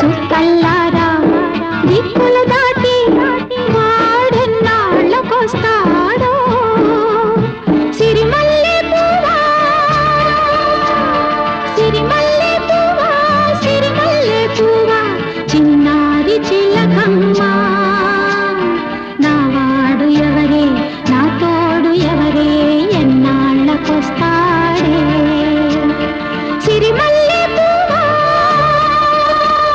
చుక్కల్లారా దిక్కులదా సిరిమల